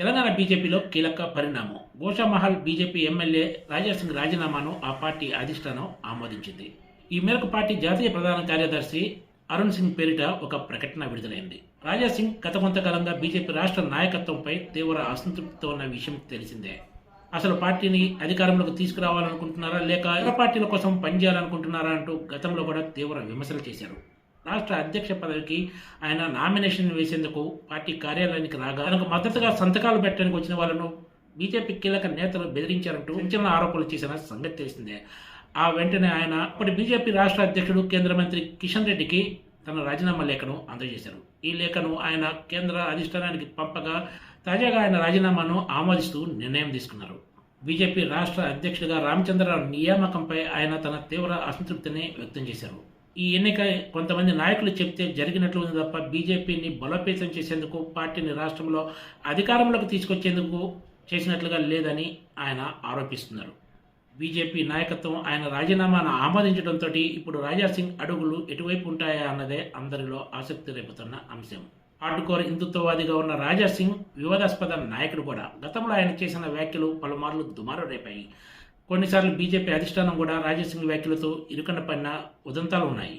తెలంగాణ బీజేపీలో కీలక పరిణామం. గోషామహల్ బీజేపీ ఎమ్మెల్యే రాజాసింగ్ రాజీనామాను ఆ పార్టీ అధిష్టానం ఆమోదించింది. ఈ మేరకు పార్టీ జాతీయ ప్రధాన కార్యదర్శి అరుణ్ సింగ్ పేరిట ఒక ప్రకటన విడుదలైంది. రాజాసింగ్ గత కొంతకాలంగా బీజేపీ రాష్ట్ర నాయకత్వంపై తీవ్ర అసంతృప్తితో ఉన్న విషయం తెలిసిందే. అసలు పార్టీని అధికారంలోకి తీసుకురావాలనుకుంటున్నారా లేక ఇతర పార్టీల కోసం పనిచేయాలనుకుంటున్నారా అంటూ గతంలో కూడా తీవ్ర విమర్శలు చేశారు. రాష్ట్ర అధ్యక్ష పదవికి ఆయన నామినేషన్ వేసేందుకు పార్టీ కార్యాలయానికి రాగా తనకు మద్దతుగా సంతకాలు పెట్టడానికి వచ్చిన వాళ్ళను బీజేపీ కీలక నేతలు బెదిరించారంటూ సంచలన ఆరోపణలు చేసిన సంగతి తెలిసిందే. ఆ వెంటనే ఆయన అప్పటి బీజేపీ రాష్ట్ర అధ్యక్షుడు కేంద్ర మంత్రి కిషన్ రెడ్డికి తన రాజీనామా లేఖను అందజేశారు. ఈ లేఖను ఆయన కేంద్ర అధిష్టానానికి పంపగా తాజాగా ఆయన రాజీనామాను ఆమోదిస్తూ నిర్ణయం తీసుకున్నారు. బీజేపీ రాష్ట్ర అధ్యక్షుడిగా రామచంద్రరావు నియామకంపై ఆయన తన తీవ్ర అసంతృప్తిని వ్యక్తం చేశారు. ఈ ఎన్నిక కొంతమంది నాయకులు చెప్తే జరిగినట్లు ఉంది తప్ప బీజేపీని బలోపేతం చేసేందుకు పార్టీని రాష్ట్రంలో అధికారంలోకి తీసుకొచ్చేందుకు చేసినట్లుగా లేదని ఆయన ఆరోపిస్తున్నారు. బీజేపీ నాయకత్వం ఆయన రాజీనామాను ఆమోదించడంతో ఇప్పుడు రాజాసింగ్ అడుగులు ఎటువైపు ఉంటాయా అన్నదే అందరిలో ఆసక్తి రేపుతున్న అంశం. హార్డ్కోర్ హిందుత్వవాదిగా ఉన్న రాజాసింగ్ వివాదాస్పద నాయకుడు కూడా. గతంలో ఆయన చేసిన వ్యాఖ్యలు పలుమార్లు దుమారు రేపాయి. కొన్నిసార్లు బీజేపీ అధిష్టానం కూడా రాజాసింగ్ వ్యాఖ్యలతో ఇరుకన పడిన ఉదంతాలు ఉన్నాయి.